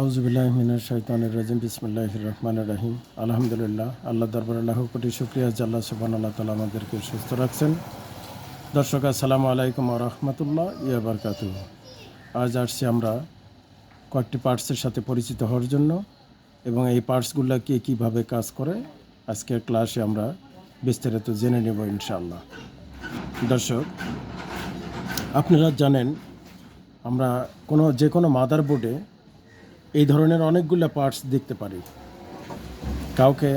আউজুবিল্লাহ মিনার শৈতানের রাজিম বিসমুল্লাহ রহমান রাহিম। আলহামদুলিল্লাহ, আল্লাহ দরবার আল্লাহ কোটি শুক্রিয়া জাল্লা সুবান আল্লাহ তালা আমাদেরকে সুস্থ রাখছেন। দর্শক, আসসালামু আলাইকুম রহমতুল্লাহ ইয়া বারকাতু আজ আসছি আমরা কয়েকটি পার্টসের সাথে পরিচিত হওয়ার জন্য এবং এই পার্টসগুলো কে কীভাবে কাজ করে আজকের ক্লাসে আমরা বিস্তারিত জেনে নেব ইনশাআল্লাহ। দর্শক, আপনারা জানেন, আমরা কোনো যে কোনো মাদার বোর্ডে এই ধরনের অনেকগুলো পার্টস দেখতে পারি। কাউকে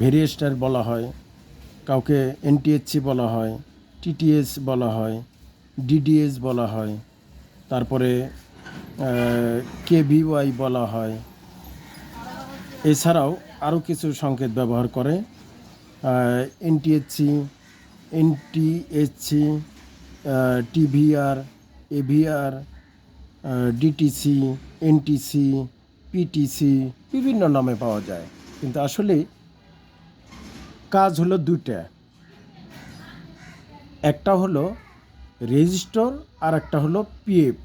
ভেরিয়েস্টার বলা হয়, কাউকে এনটিএসসি বলা হয় টিটিএস বলা হয় ডিডিএস বলা হয়, তারপরে কেভিওয়াই বলা হয়। এছাড়াও আরও কিছু সংকেত ব্যবহার করে NTSC NTSC TVR AVR DTC NTC PTC বিভিন্ন নামে পাওয়া যায়। কিন্তু আসলে কাজ হলো দুইটা। একটা হলো রেজিস্টর আর একটা হলো পিএফ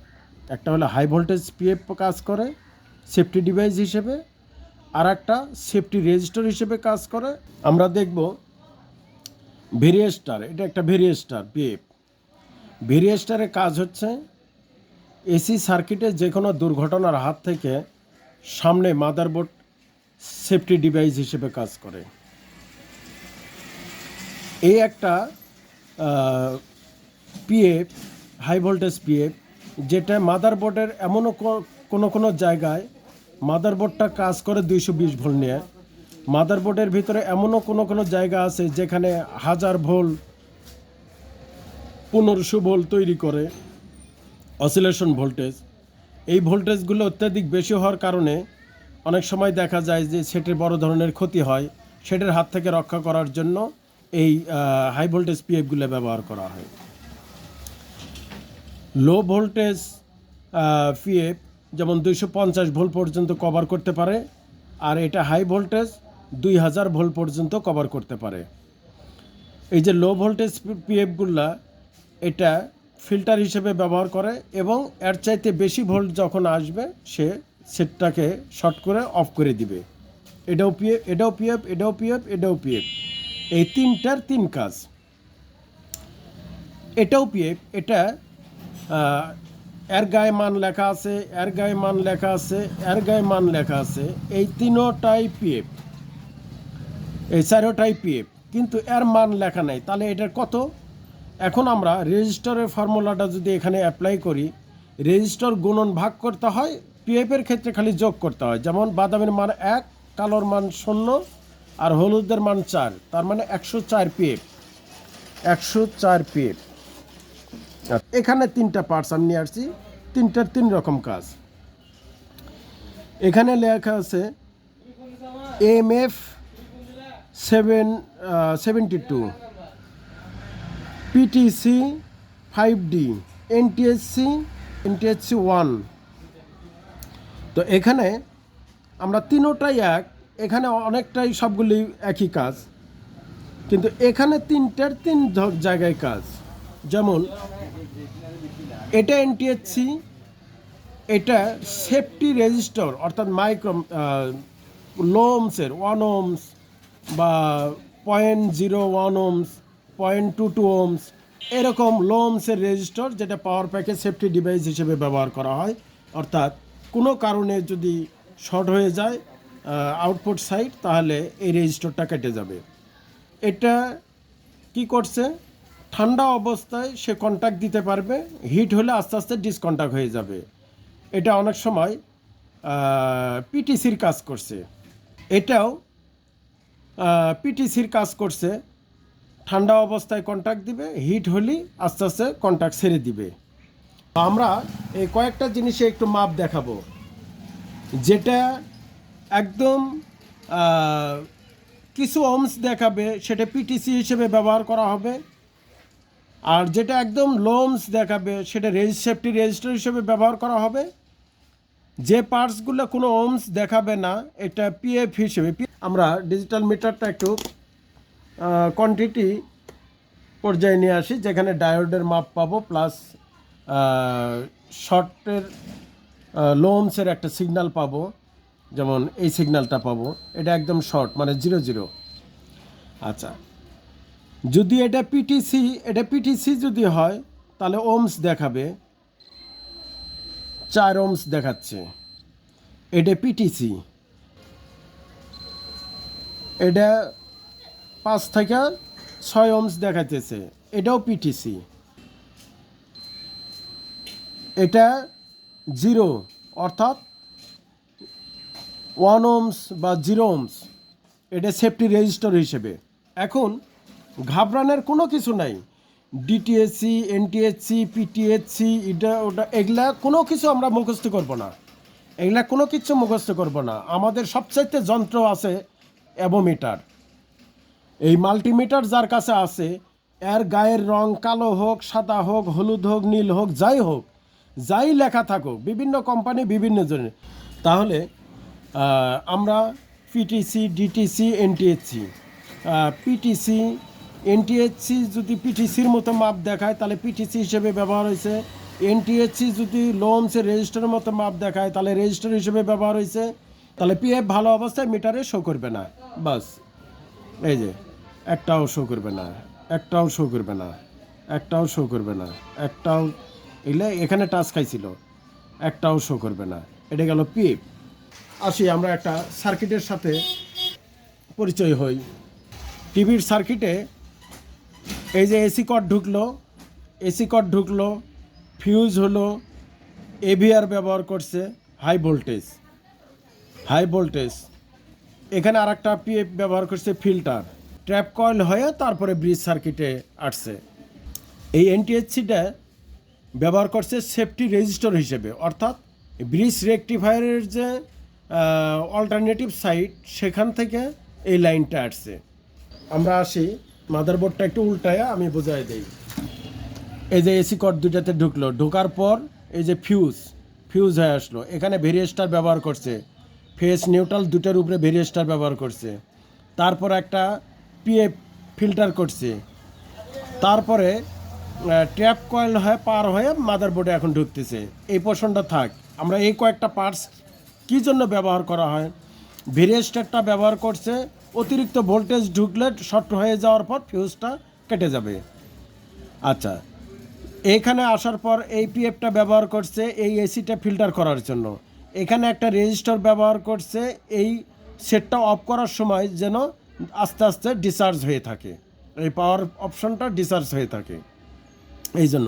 একটা হলো হাই ভোল্টেজ পিএফ কাজ করে, সেফটি ডিভাইস হিসেবে আর একটা সেফটি রেজিস্টর হিসেবে কাজ করে। আমরা দেখব ভেরিয়েস্টার, এটা একটা ভেরিয়েস্টার পিএফ ভেরিয়েস্টারের কাজ হচ্ছে এসি সার্কিটে যে কোনো দুর্ঘটনার হাত থেকে সামনে মাদারবোর্ড সেফটি ডিভাইস হিসেবে কাজ করে। এই একটা পিএফ হাই ভোল্টেজ পিএফ যেটা মাদারবোর্ডের এমনও কোনো কোনো জায়গায় মাদারবোর্ডটা কাজ করে দুইশো বিশ ভোল্ট নিয়ে। মাদারবোর্ডের ভিতরে এমনও কোনো কোনো জায়গা আছে যেখানে হাজার ভোল্ট, পনেরোশো ভোল্ট তৈরি করে। Oscillation voltage. এই ভোল্টেজগুলো অত্যাধিক বেশি হওয়ার কারণে অনেক সময় দেখা যায় যে সেটের বড় ধরনের ক্ষতি হয়। সেটের হাত থেকে রক্ষা করার জন্য এই হাই ভোল্টেজ পিএফগুলো ব্যবহার করা হয়। লো ভোল্টেজ পিএফ যেমন দুইশো পঞ্চাশ ভোল্ট পর্যন্ত কভার করতে পারে আর এটা হাই ভোল্টেজ দুই হাজার ভোল্ট পর্যন্ত কভার করতে পারে। এই যে লো ভোল্টেজ পিএফগুলা এটা ফিল্টার হিসেবে ব্যবহার করে এবং এর চাইতে বেশি ভোল্ট যখন আসবে, সে সেটটাকে শর্ট করে অফ করে দিবে। এটাও পিএফ এটাও পিএফ এটাও পিএফ এটাও পিএফ। এই তিনটার তিন কাজ। এটাও পিএফ, এটা এর গায়ে মান লেখা আছে, এর গায়ে মান লেখা আছে, এর গায়ে মান লেখা আছে। এই তিনোটাই পিএফ। এই চারোটাই পিএফ। কিন্তু এর মান লেখা নাই। তাহলে এটার কত? এখন আমরা রেজিস্টরের ফর্মুলাটা যদি এখানে অ্যাপ্লাই করি, রেজিস্টর গুণন ভাগ করতে হয় পিএফের ক্ষেত্রে খালি যোগ করতে হয়। যেমন বাদামের মান এক, কালোর মান শূন্য, আর হলুদের মান চার, তার মানে একশো চার পিএফ একশো চার পিএফ এখানে তিনটা পার্টস আমি নিয়ে আসছি, তিনটার তিন রকম কাজ। এখানে লেখা আছে M F seven seventy two PTC five D NTSC NTSC one তো এখানে আমরা তিনোটাই এক, এখানে অনেকটাই সবগুলি একই কাজ। কিন্তু এখানে তিনটার তিন জায়গায় কাজ। যেমন, এটা এনটিএসসি এটা সেফটি রেজিস্টার অর্থাৎ মাইক্রো লোমসের ওয়ান ওমস বা point zero one ohms point two two ohms এরকম লোমসের রেজিস্টার যেটা পাওয়ার প্যাকেজ সেফটি ডিভাইস হিসেবে ব্যবহার করা হয়। অর্থাৎ কোনো কারণে যদি শর্ট হয়ে যায় আউটপুট সাইড তাহলে এই রেজিস্টারটা কেটে যাবে। এটা কি করছে? ঠান্ডা অবস্থায় সে কন্ট্যাক্ট দিতে পারবে হিট হলে আস্তে আস্তে ডিসকন্ট্যাক্ট হয়ে যাবে। এটা অনেক সময় পিটিসির কাজ করছে। এটাও পিটিসির কাজ করছে ঠান্ডা অবস্থায় কন্ট্যাক্ট দিবে হিট হলেই আস্তে আস্তে কন্ট্যাক্ট ছেড়ে দিবে। আমরা এই কয়েকটা জিনিসে একটু মাপ দেখাবো। যেটা একদম কিছু ওমস দেখাবে, সেটা পিটিসি হিসেবে ব্যবহার করা হবে। আর যেটা একদম লোমস দেখাবে, সেটা রেজি সেফটি রেজিস্টার হিসেবে ব্যবহার করা হবে। যে পার্টসগুলো কোনো ওমস দেখাবে না, এটা পিএফ হিসেবে আমরা ডিজিটাল মিটারটা একটু কোয়ান্টিটি পর্যায়ে নিয়ে আসি, যেখানে ডায়োডের মাপ পাবো প্লাস শর্টের লোমসের একটা সিগনাল পাবো, যেমন এই সিগনালটা পাবো। এটা একদম শর্ট মানে জিরো জিরো আচ্ছা। যদি এটা পিটিসি এটা পিটিসি যদি হয়, তাহলে ওমস দেখাবে। চার ওমস দেখাচ্ছে। এটা পিটিসি এটা পাঁচ থেকে ছয় ওমস দেখাইতেছে। এটাও পিটিসি এটা জিরো অর্থাৎ ওয়ান ওমস বা জিরো ওমস এটা সেফটি রেজিস্টার হিসেবে। এখন ঘাবড়ানোর কোনো কিছু নাই। ডিটিএসসি এনটিএসসি পিটিএসসি এটা ওটা, এগুলা কোনো কিছু আমরা মুখস্থ করব না। এগুলা কোনো কিছু মুখস্থ করব না। আমাদের সবচাইতে যন্ত্র আছে অ্যাবোমিটার এই মাল্টিমিটার যার কাছে আছে, এর গায়ের রং কালো হোক, সাদা হোক, হলুদ হোক, নীল হোক, যাই হোক, যাই লেখা থাকুক, বিভিন্ন কোম্পানি বিভিন্ন জনের। তাহলে আমরা PTC DTC NTSC PTC NTSC যদি পিটিসির মতো মাপ দেখায়, তাহলে পিটিসি হিসেবে ব্যবহার হয়েছে। এনটিএসসি যদি লোমসের রেজিস্টারের মতো মাপ দেখায়, তাহলে রেজিস্টার হিসেবে ব্যবহার হয়েছে। তাহলে পিএফ ভালো অবস্থায় মিটারে শো করবে না। বাস, এই যে। একটাও শো করবে না, একটাও শো করবে না, একটাও শো করবে না, একটাও এগুলো এখানে টাচ খাইছিল, একটাও শো করবে না। এটা গেল পিএফ আসি আমরা একটা সার্কিটের সাথে পরিচয় হই। টিভির সার্কিটে এই যে এসি কট ঢুকলো এসি কট ঢুকলো ফিউজ হলো এভিআর ব্যবহার করছে হাই ভোল্টেজ হাই ভোল্টেজ এখানে আর একটা পিএফ ব্যবহার করছে ফিল্টার ট্র্যাপ কয়েল হয়ে তারপরে ব্রিজ সার্কিটে আসছে। এই এনটিএসসিটা ব্যবহার করছে সেফটি রেজিস্টার হিসেবে, অর্থাৎ ব্রিজ রেকটিফায়ারের যে অল্টারনেটিভ সাইট সেখান থেকে এই লাইনটা আসছে। আমরা আসি মাদারবোর্ডটা একটু উল্টায় আমি বোঝাই দিই। এই যে এসি কট দুটাতে ঢুকলো, ঢোকার পর এই যে ফিউজ ফিউজ হয়ে আসলো। এখানে ভেরিয়েস্টার ব্যবহার করছে। ফেস নিউট্রাল দুটার উপরে ভেরিয়েস্টার ব্যবহার করছে। তারপর একটা পিএফ ফিল্টার করছে। তারপরে ট্র্যাপ কয়েল হয়ে পার হয়ে মাদারবোর্ডে এখন ঢুকতেছে। এই পোর্শনটা থাক। আমরা এই কয়েকটা পার্টস কী জন্য ব্যবহার করা হয়? ভেরিয়েস্টারটা ব্যবহার করছে। অতিরিক্ত ভোল্টেজ ঢুকলে শর্ট হয়ে যাওয়ার পর ফিউজটা কেটে যাবে। আচ্ছা এখানে আসার পর এই পিএফটা ব্যবহার করছে এই এসিটা ফিল্টার করার জন্য। এখানে একটা রেজিস্টার ব্যবহার করছে। এই সেটটা অফ করার সময় যেন আস্তে আস্তে ডিসচার্জ হয়ে থাকে। এই পাওয়ার অপশনটা ডিসচার্জ হয়ে থাকে। এই জন্য।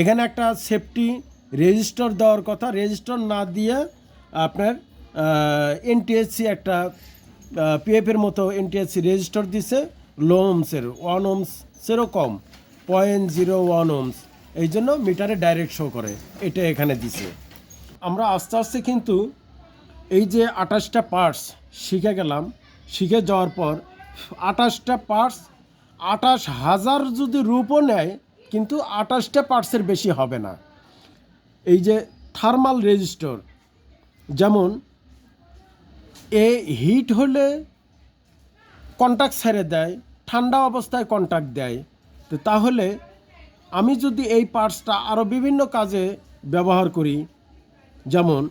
এখানে একটা সেফটি রেজিস্টার দেওয়ার কথা। রেজিস্টার না দিয়ে আপনার এনটিএসসি একটা পিএফের মতো এনটিএসসি রেজিস্টার দিছে। লো ওমসের ওয়ান ওমসেরও কম। পয়েন্ট জিরো ওয়ান ওমস এই জন্য মিটারে ডাইরেক্ট শো করে। এটা এখানে দিছে। আমরা আস্তে আস্তে কিন্তু এই যে আঠাশটা পার্টস শিখে গেলাম। শিখে যাওয়ার পর আঠাশটা পার্টস আঠাশ হাজার যদি রূপও নেয়, কিন্তু আঠাশটা পার্টসের বেশি হবে না। এই যে থার্মাল রেজিস্টর যেমন এ হিট হলে কন্ট্যাক্ট ছেড়ে দেয়, ঠান্ডা অবস্থায় কন্ট্যাক্ট দেয়। তো তাহলে আমি যদি এই পার্টসটা আরও বিভিন্ন কাজে ব্যবহার করি, যেমন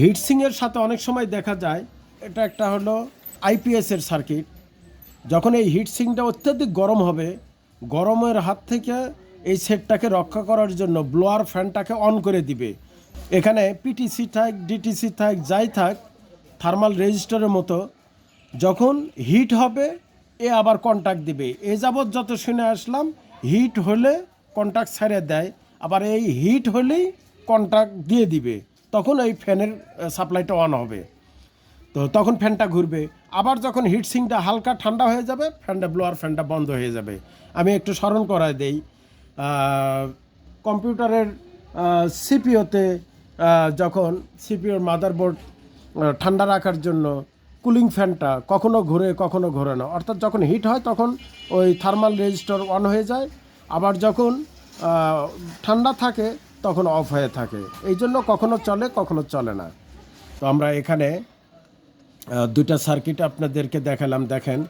হিটসিংয়ের সাথে অনেক সময় দেখা যায় এটা একটা হলো আইপিএসের সার্কিট। যখন এই হিটসিংটা অত্যাধিক গরম হবে, গরমের হাত থেকে এই সেটটাকে রক্ষা করার জন্য ব্লোয়ার ফ্যানটাকে অন করে দিবে। এখানে পিটিসি থাক ডিটিসি থাক, যাই থাক থার্মাল রেজিস্টারের মতো, যখন হিট হবে, এ আবার কন্ট্যাক্ট দিবে। এ যাবৎ যত শুনে আসলাম হিট হলে কন্ট্যাক্ট ছেড়ে দেয়, আবার এই হিট হলেই কন্ট্যাক্ট দিয়ে দিবে। তখন এই ফ্যানের সাপ্লাইটা অন হবে। তো তখন ফ্যানটা ঘুরবে। আবার যখন হিটসিংটা হালকা ঠান্ডা হয়ে যাবে, ফ্যানটা ব্লোয়ার ফ্যানটা বন্ধ হয়ে যাবে। আমি একটু স্মরণ করায় দেই কম্পিউটারের সিপিওতে যখন সিপিওর মাদারবোর্ড ঠান্ডা রাখার জন্য কুলিং ফ্যানটা কখনো ঘুরে, কখনো ঘোরে না। অর্থাৎ যখন হিট হয়, তখন ওই থার্মাল রেজিস্টার অন হয়ে যায়। আবার যখন ঠান্ডা থাকে, তখন অফ হয়ে থাকে। এই জন্য কখনো চলে কখনো চলে না। তো আমরা এখানে দুইটা সার্কিট আপনাদেরকে দেখালাম, দেখেন।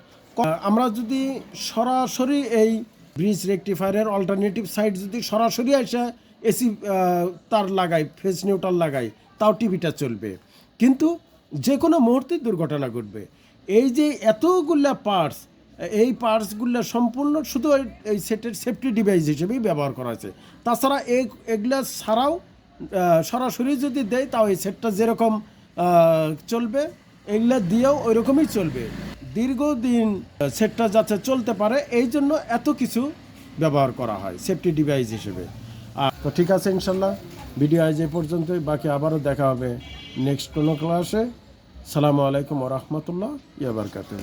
আমরা যদি সরাসরি এই ব্রিজ রেকটিফায়ারের অল্টারনেটিভ সাইড যদি সরাসরি এসে এসি তার লাগাই ফেস নিউট্রাল লাগাই, তাও টিভিটা চলবে। কিন্তু যে কোনো মুহূর্তে দুর্ঘটনা ঘটবে। এই যে এতগুলা পার্টস এই পার্টসগুলো সম্পূর্ণ শুধু এই- সেটের সেফটি ডিভাইস হিসেবেই ব্যবহার করা হয়েছে। তাছাড়া এগুলা ছাড়াও সরাসরি যদি দেয়, তাও এই সেটটা যেরকম চলবে। এগুলা দিয়েও ওই রকমই চলবে। দীর্ঘদিন সেটটা যাতে চলতে পারে, এই জন্য এত কিছু ব্যবহার করা হয় সেফটি ডিভাইস হিসেবে। আর তো ঠিক আছে, ইনশাল্লাহ। ভিডিও আজ এ পর্যন্তই, বাকি আবারও দেখা হবে নেক্সট কোনো ক্লাসে সালামু আলাইকুম রহমতুল্লাহ ইয়াবারকাতুহ